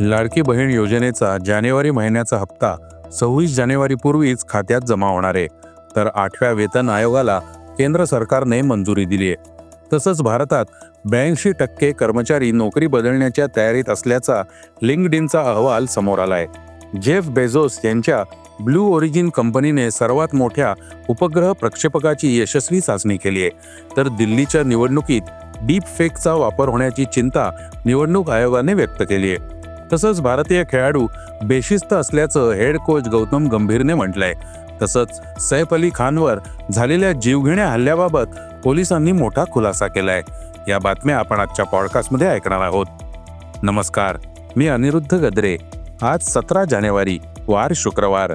लाडकी बहीण योजनेचा जानेवारी महिन्याचा हप्ता सव्वीस जानेवारीपूर्वीच खात्यात जमा होणार आहे. तर आठव्या वेतन आयोगाला केंद्र सरकारने मंजुरी दिली आहे. तसंच भारतात ब्याऐंशी टक्के कर्मचारी नोकरी बदलण्याच्या तयारीत असल्याचा लिंक्डइनचा अहवाल समोर आलाय. जेफ बेझोस यांच्या ब्लू ओरिजिन कंपनीने सर्वात मोठ्या उपग्रह प्रक्षेपकाची यशस्वी चाचणी केली आहे. तर दिल्लीच्या निवडणुकीत डीप फेकचा वापर होण्याची चिंता निवडणूक आयोगाने व्यक्त केली आहे. तसंच भारतीय खेळाडू बेशिस्त असल्याचं हेड कोच गौतम गंभीरने म्हटलंय. तसंच सैफ अली खानवर झालेल्या जीवघेण्या हल्ल्याबाबत पोलिसांनी मोठा खुलासा केलाय. या बातम्या आपण आजच्या पॉडकास्टमध्ये ऐकणार आहोत. नमस्कार मी अनिरुद्ध गद्रे. आज सतरा जानेवारी वार शुक्रवार.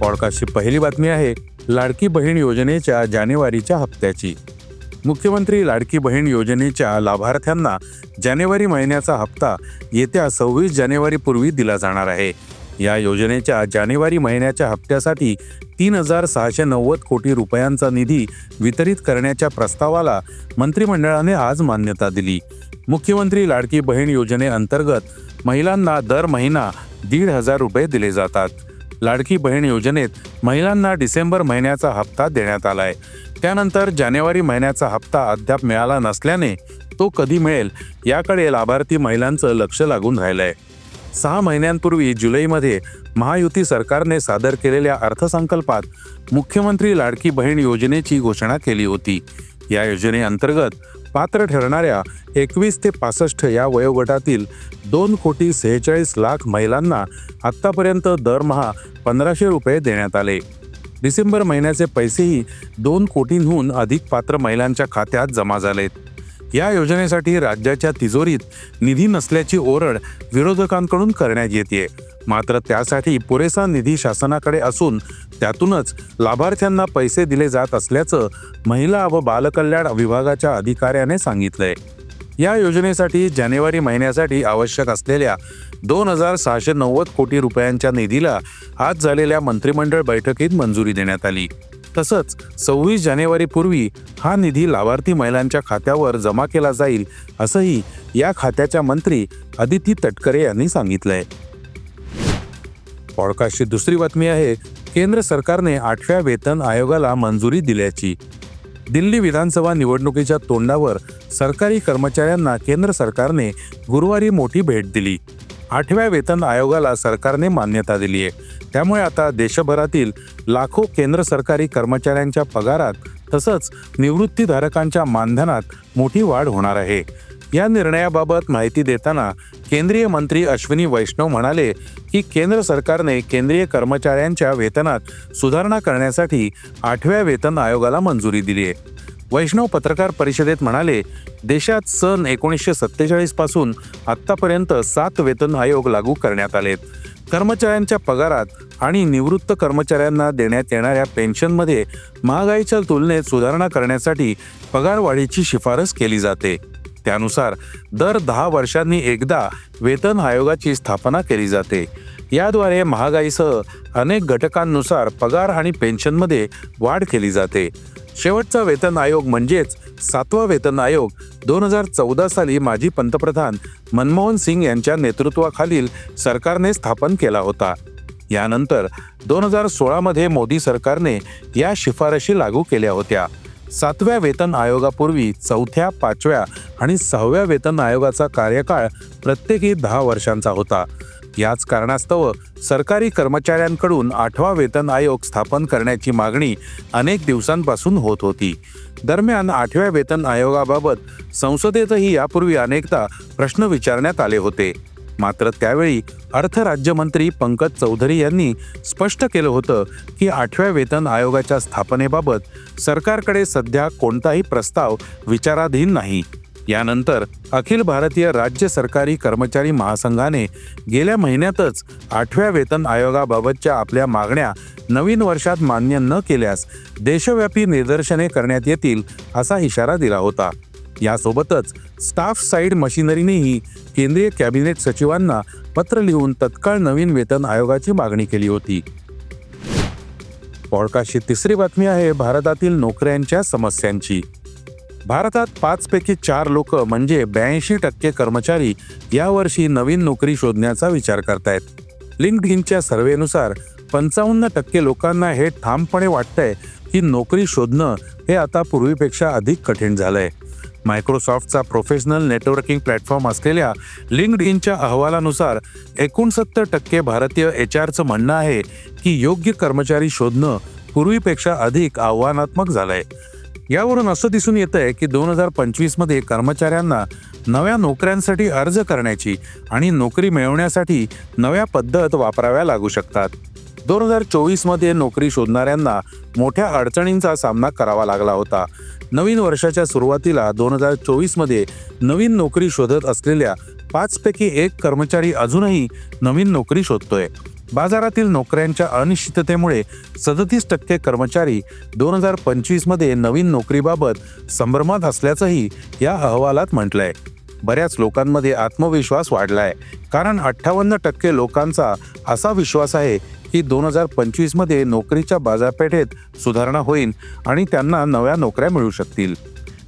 पॉडकास्टची पहिली बातमी आहे लाडकी बहीण योजनेच्या जानेवारीच्या हप्त्याची. मुख्यमंत्री लाडकी बहीण योजनेच्या लाभार्थ्यांना जानेवारी महिन्याचा हप्ता येत्या सव्वीस जानेवारीपूर्वी दिला जाणार आहे. या योजनेच्या जानेवारी महिन्याच्या हप्त्यासाठी तीन हजार सहाशे नव्वद कोटी रुपयांचा निधी वितरित करण्याच्या प्रस्तावाला मंत्रिमंडळाने आज मान्यता दिली. मुख्यमंत्री लाडकी बहीण योजनेअंतर्गत महिलांना दर महिना दीड हजार रुपये दिले जातात. लाडकी बहीण योजनेत महिलांना डिसेंबर महिन्याचा हप्ता देण्यात आलाय. त्यानंतर जानेवारी महिन्याचा हप्ता अद्याप मिळाला नसल्याने तो कधी मिळेल याकडे लाभार्थी महिलांचं लक्ष लागून राहिलंय. सहा महिन्यांपूर्वी जुलैमध्ये महायुती सरकारने सादर केलेल्या अर्थसंकल्पात मुख्यमंत्री लाडकी बहीण योजनेची घोषणा केली होती. या योजनेअंतर्गत पात्र ठरणाऱ्या एकवीस ते पासष्ट या वयोगटातील दोन कोटी सेहेचाळीस लाख महिलांना आत्तापर्यंत दरमहा पंधराशे रुपये देण्यात आले. डिसेंबर महिन्याचे पैसेही दोन कोटींहून अधिक पात्र महिलांच्या खात्यात जमा झालेत. या योजनेसाठी राज्याच्या तिजोरीत निधी नसल्याची ओरड विरोधकांकडून करण्यात येते मात्र त्यासाठी पुरेसा निधी शासनाकडे असून त्यातूनच लाभार्थ्यांना पैसे दिले जात असल्याचं महिला व बालकल्याण विभागाच्या अधिकाऱ्याने सांगितलंय. या योजनेसाठी जानेवारी महिन्यासाठी आवश्यक असलेल्या दोन हजार सहाशे नव्वद कोटी रुपयांच्या निधीला आज झालेल्या मंत्रिमंडळ बैठकीत मंजुरी देण्यात आली. तसंच सव्वीस जानेवारीपूर्वी हा निधी लाभार्थी महिलांच्या खात्यावर जमा केला जाईल असंही या खात्याच्या मंत्री अदिती तटकरे यांनी सांगितलंय. पॉडकास्टची दुसरी बातमी आहे केंद्र सरकारने आठव्या वेतन आयोगाला मंजुरी दिल्याची. दिल्ली विधानसभा निवडणुकीच्या तोंडावर सरकारी कर्मचाऱ्यांना केंद्र सरकारने गुरुवारी मोठी भेट दिली. आठव्या वेतन आयोगाला सरकारने मान्यता दिली आहे. त्यामुळे आता देशभरातील लाखो केंद्र सरकारी कर्मचाऱ्यांच्या पगारात तसंच निवृत्तीधारकांच्या मानधनात मोठी वाढ होणार आहे. या निर्णयाबाबत माहिती देताना केंद्रीय मंत्री अश्विनी वैष्णव म्हणाले की केंद्र सरकारने केंद्रीय कर्मचाऱ्यांच्या वेतनात सुधारणा करण्यासाठी आठव्या वेतन आयोगाला मंजुरी दिली आहे. वैष्णव पत्रकार परिषदेत म्हणाले देशात सन एकोणीसशे सत्तेचाळीसपासून आत्तापर्यंत सात वेतन आयोग लागू करण्यात आलेत. कर्मचाऱ्यांच्या पगारात आणि निवृत्त कर्मचाऱ्यांना देण्यात येणाऱ्या पेन्शनमध्ये महागाईच्या तुलनेत सुधारणा करण्यासाठी पगारवाढीची शिफारस केली जाते. त्यानुसार दर दहा वर्षांनी एकदा वेतन आयोगाची स्थापना केली जाते. याद्वारे महागाईसह अनेक घटकांनुसार पगार आणि पेन्शनमध्ये वाढ केली जाते. शेवटचा वेतन आयोग म्हणजेच सातवा वेतन आयोग दोन हजार चौदा साली माजी पंतप्रधान मनमोहन सिंग यांच्या नेतृत्वाखालील सरकारने स्थापन केला होता. यानंतर दोन हजार सोळामध्ये मोदी सरकारने या शिफारशी लागू केल्या होत्या. सातव्या वेतन आयोगापूर्वी चौथ्या पाचव्या आणि सहाव्या वेतन आयोगाचा कार्यकाळ प्रत्येकी दहा वर्षांचा होता. याच कारणास्तव सरकारी कर्मचाऱ्यांकडून आठवा वेतन आयोग स्थापन करण्याची मागणी अनेक दिवसांपासून होत होती. दरम्यान आठव्या वेतन आयोगाबाबत संसदेतही यापूर्वी अनेकदा प्रश्न विचारण्यात आले होते. मात्र त्यावेळी अर्थ राज्यमंत्री पंकज चौधरी यांनी स्पष्ट केलं होतं की आठव्या वेतन आयोगाच्या स्थापनेबाबत सरकारकडे सध्या कोणताही प्रस्ताव विचाराधीन नाही. यानंतर अखिल भारतीय राज्य सरकारी कर्मचारी महासंघाने गेल्या महिन्यातच आठव्या वेतन आयोगाबाबतच्या आपल्या मागण्या नवीन वर्षात मान्य न केल्यास देशव्यापी निदर्शने करण्यात येतील असा इशारा दिला होता. यासोबतच स्टाफ साईड मशिनरीनेही केंद्रीय कॅबिनेट सचिवांना पत्र लिहून तत्काळ नवीन वेतन आयोगाची मागणी केली होती. पॉडकास्टची तिसरी बातमी आहे भारतातील नोकऱ्यांच्या समस्यांची. भारतात पाचपैकी चार लोक म्हणजे ब्याऐंशी टक्के कर्मचारी यावर्षी नवीन नोकरी शोधण्याचा विचार करतायत. लिंक्ड इनच्या सर्वेनुसार पंचावन्न टक्के लोकांना हे ठामपणे वाटतंय की नोकरी शोधणं हे आता पूर्वीपेक्षा अधिक कठीण झालंय. मायक्रोसॉफ्टचा प्रोफेशनल नेटवर्किंग प्लॅटफॉर्म असलेल्या लिंकड इनच्या अहवालानुसार एकोणसत्तर टक्के भारतीय एच आरचं म्हणणं आहे की योग्य कर्मचारी शोधणं पूर्वीपेक्षा अधिक आव्हानात्मक झालंय. यावरून असं दिसून येत आहे की दोन हजार पंचवीसमध्ये कर्मचाऱ्यांना नव्या नोकऱ्यांसाठी अर्ज करण्याची आणि नोकरी मिळवण्यासाठी नव्या पद्धत वापराव्या लागू शकतात. दोन हजार चोवीसमध्ये नोकरी शोधणाऱ्यांना मोठ्या अडचणींचा सामना करावा लागला होता. नवीन वर्षाच्या सुरुवातीला दोन हजार चोवीसमध्ये नवीन नोकरी शोधत असलेल्या पाचपैकी एक कर्मचारी अजूनही नवीन नोकरी शोधतोय. बाजारातील नोकऱ्यांच्या अनिश्चिततेमुळे सदतीस टक्के कर्मचारी दोन हजार पंचवीसमध्ये नवीन नोकरीबाबत संभ्रमात असल्याचंही या अहवालात म्हटलंय. बऱ्याच लोकांमध्ये आत्मविश्वास वाढलाय. कारण अठ्ठावन्न टक्के लोकांचा असा विश्वास आहे की दोन हजार पंचवीसमध्ये नोकरीच्या बाजारपेठेत सुधारणा होईल आणि त्यांना नव्या नोकऱ्या मिळू शकतील.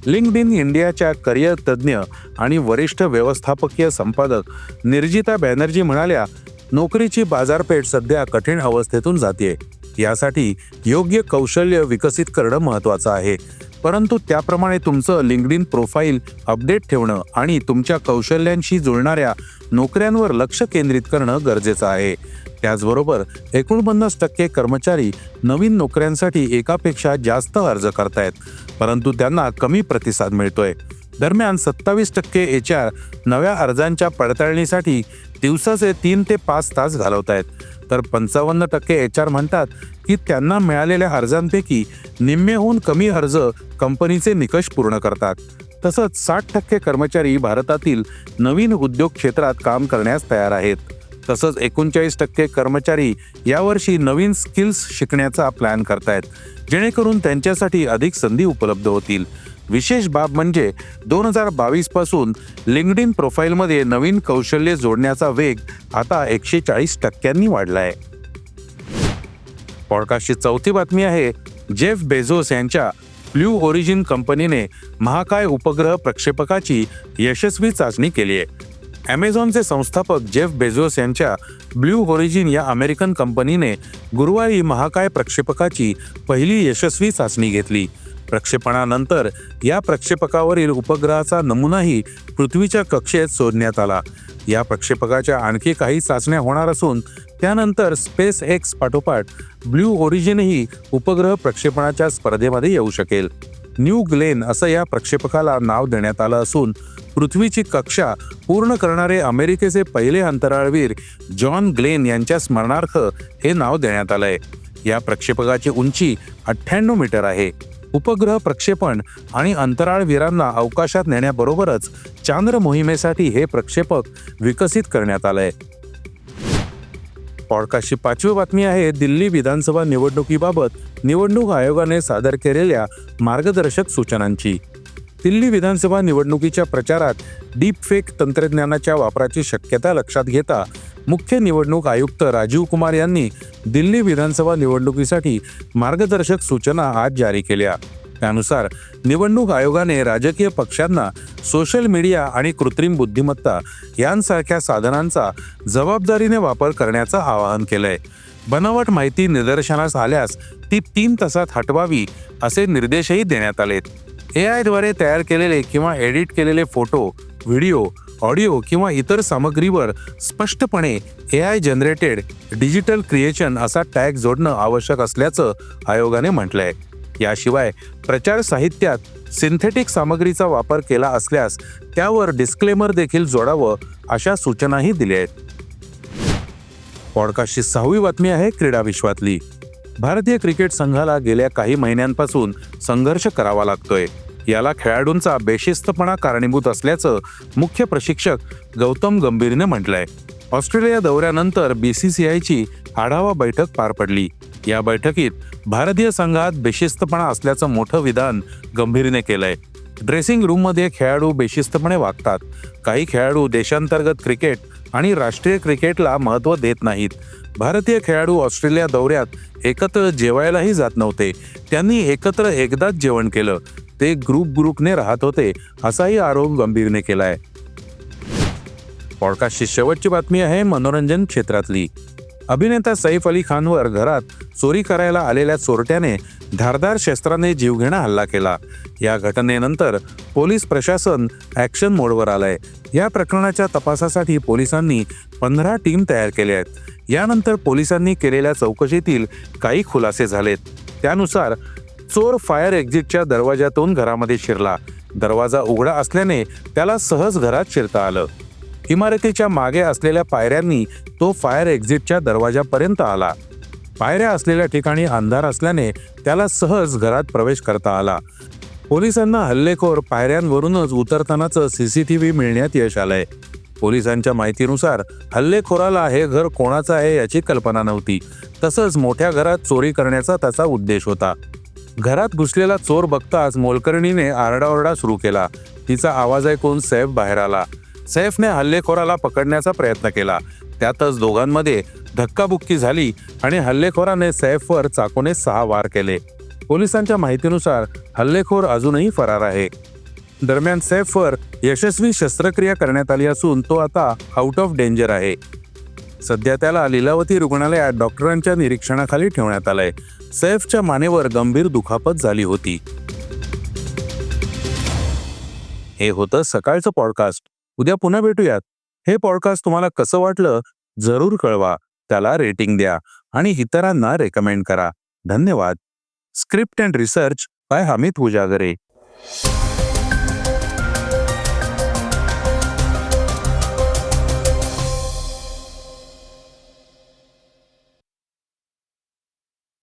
लिंक्ड इन इंडियाच्या करिअर तज्ज्ञ आणि वरिष्ठ व्यवस्थापकीय संपादक निर्जिता बॅनर्जी म्हणाल्या नोकरीची बाजारपेठ सध्या कठीण अवस्थेतून जाते यासाठी योग्य कौशल्य विकसित करणं महत्त्वाचं आहे. परंतु त्याप्रमाणे तुमचं लिंक्ड इन प्रोफाईल अपडेट ठेवणं आणि तुमच्या कौशल्यांशी जुळणाऱ्या नोकऱ्यांवर लक्ष केंद्रित करणं गरजेचं आहे. त्याचबरोबर एकोणपन्नास टक्के कर्मचारी नवीन नोकऱ्यांसाठी एकापेक्षा जास्त अर्ज करतायत. परंतु त्यांना कमी प्रतिसाद मिळतोय. दरम्यान सत्तावीस टक्के एच आर नव्या अर्जांच्या पडताळणीसाठी दिवसाचे तीन ते पाच तास घालवत आहेत तर पंचावन्न टक्के एच आर म्हणतात की त्यांना मिळालेल्या अर्जांपैकी निम्मेहून कमी अर्ज कंपनीचे निकष पूर्ण करतात. तसंच साठ टक्के कर्मचारी भारतातील नवीन उद्योग क्षेत्रात काम करण्यास तयार आहेत. तसंच एकोणचाळीस टक्के कर्मचारी यावर्षी नवीन स्किल्स शिकण्याचा प्लॅन करतायत जेणेकरून त्यांच्यासाठी अधिक संधी उपलब्ध होतील. विशेष बाब म्हणजे दोन हजार बावीसपासून लिंक्ड इन प्रोफाईलमध्ये नवीन कौशल्य जोडण्याचा वेग आता एकशे चाळीस टक्क्यांनी वाढलाय. पॉडकास्टची चौथी बातमी आहे जेफ बेझोस यांच्या ब्ल्यू ओरिजिन कंपनीने महाकाय उपग्रह प्रक्षेपकाची यशस्वी चाचणी केली आहे ॲमेझॉनचे संस्थापक जेफ बेझोस यांच्या ब्ल्यू ओरिजिन या अमेरिकन कंपनीने गुरुवारी महाकाय प्रक्षेपकाची पहिली यशस्वी चाचणी घेतली. प्रक्षेपणानंतर या प्रक्षेपकावरील उपग्रहाचा नमुनाही पृथ्वीच्या कक्षेत सोडण्यात आला. या प्रक्षेपकाच्या आणखी काही चाचण्या होणार असून त्यानंतर स्पेस एक्स पाठोपाठ ब्ल्यू ओरिजिनही उपग्रह प्रक्षेपणाच्या स्पर्धेमध्ये येऊ शकेल. न्यू ग्लेन असं या प्रक्षेपकाला नाव देण्यात आलं असून पृथ्वीची कक्षा पूर्ण करणारे अमेरिकेचे पहिले अंतराळवीर जॉन ग्लेन यांच्या स्मरणार्थ हे नाव देण्यात आलंय. या प्रक्षेपकाची उंची अठ्ठ्याण्णव मीटर आहे. उपग्रह प्रक्षेपण आणि अंतराळवीरांना अवकाशात नेण्याबरोबरच चांद्र मोहिमेसाठी हे प्रक्षेपक विकसित करण्यात आलंय. पॉडकास्टची पाचवी बातमी आहे दिल्ली विधानसभा निवडणुकीबाबत निवडणूक आयोगाने सादर केलेल्या मार्गदर्शक सूचनांची. दिल्ली विधानसभा निवडणुकीच्या प्रचारात डीप फेक तंत्रज्ञानाच्या वापराची शक्यता लक्षात घेता मुख्य निवडणूक आयुक्त राजीव कुमार यांनी दिल्ली विधानसभा निवडणुकीसाठी मार्गदर्शक सूचना आज जारी केल्या. त्यानुसार निवडणूक आयोगाने राजकीय पक्षांना सोशल मीडिया आणि कृत्रिम बुद्धिमत्ता यांसारख्या साधनांचा जबाबदारीने वापर करण्याचं आवाहन केलंय. बनावट माहिती निदर्शनास आल्यास ती तीन तासात हटवावी असे निर्देशही देण्यात आलेत. ए आयद्वारे तयार केलेले किंवा एडिट केलेले फोटो व्हिडिओ ऑडिओ किंवा इतर सामग्रीवर स्पष्टपणे A I generated digital creation असा टॅग जोडणं आवश्यक असल्याचं आयोगाने म्हटलंय. याशिवाय प्रचार साहित्यात सिंथेटिक सामग्रीचा वापर केला असल्यास त्यावर डिस्क्लेमर देखील जोडावं अशा सूचनाही दिल्या आहेत. पॉडकास्टची सहावी बातमी आहे क्रीडा विश्वातली. भारतीय क्रिकेट संघाला गेल्या काही महिन्यांपासून संघर्ष करावा लागतोय. याला खेळाडूंचा बेशिस्तपणा कारणीभूत असल्याचं मुख्य प्रशिक्षक गौतम गंभीरने म्हटलंय. ऑस्ट्रेलिया दौऱ्यानंतर बीसीसीआयची आढावा बैठक पार पडली. या बैठकीत भारतीय संघात बेशिस्तपणा असल्याचं मोठं विधान गंभीरने केलंय. ड्रेसिंग रूममध्ये खेळाडू बेशिस्तपणे वागतात. काही खेळाडू देशांतर्गत क्रिकेट आणि राष्ट्रीय क्रिकेटला महत्त्व देत नाहीत. भारतीय खेळाडू ऑस्ट्रेलिया दौऱ्यात एकत्र जेवायलाही जात नव्हते. त्यांनी एकत्र एकदाच जेवण केलं. ते ग्रुप ग्रुपने राहत होते असाही आरोप गंभीरने केलाय. पॉडकास्टची शेवटची बातमी आहे मनोरंजन क्षेत्रातली. अभिनेता सैफ अली खानवर घरात चोरी करायला आलेल्या चोरट्याने धारदार शस्त्राने जीवघेणा हल्ला केला. या घटनेनंतर पोलीस प्रशासन ॲक्शन मोडवर आलंय. या प्रकरणाच्या तपासासाठी पोलिसांनी पंधरा टीम तयार केल्या आहेत. यानंतर पोलिसांनी केलेल्या चौकशीतील काही खुलासे झालेत. त्यानुसार चोर फायर एक्झिटच्या दरवाजातून घरामध्ये शिरला. दरवाजा उघडा असल्याने त्याला सहज घरात शिरता आलं. इमारतीच्या मागे असलेल्या पायऱ्यांनी तो फायर एक्झिटच्या दरवाजापर्यंत आला. पायऱ्या असलेल्या ठिकाणी अंधार असल्याने त्याला सहज घरात प्रवेश करता आला. पोलिसांना हल्लेखोर पायऱ्यांवरूनच उतरतानाचं सीसीटीव्ही मिळण्यात यश आलंय. पोलिसांच्या माहितीनुसार हल्लेखोराला हे घर कोणाचं आहे याची कल्पना नव्हती. तसंच मोठ्या घरात चोरी करण्याचा त्याचा उद्देश होता. घरात घुसलेला चोर बघताच मोलकर्णीने आरडाओरडा सुरू केला. तिचा आवाज ऐकून सैफ बाहेर आला. सैफने हल्लेखोराला पकडण्याचा प्रयत्न केला. त्यातच दोघांमध्ये धक्काबुक्की झाली आणि हल्लेखोराने सैफवर चाकूने सहा वार केले. पोलिसांच्या माहितीनुसार हल्लेखोर अजूनही फरार आहे. दरम्यान सैफवर यशस्वी शस्त्रक्रिया करण्यात आली असून तो आता आउट ऑफ डेंजर आहे. सध्या त्याला लीलावती रुग्णालयात डॉक्टरांच्या निरीक्षणाखाली ठेवण्यात आलंय. सैफच्या मानेवर गंभीर दुखापत झाली होती. हे होतं सकाळचं पॉडकास्ट उद्या पुन्हा भेटूयात. हे पॉडकास्ट तुम्हाला कसं वाटलं? जरूर कळवा. त्याला रेटिंग द्या आणि इतरांना रेकमेंड करा. धन्यवाद. Script and research by Hamit Ujagare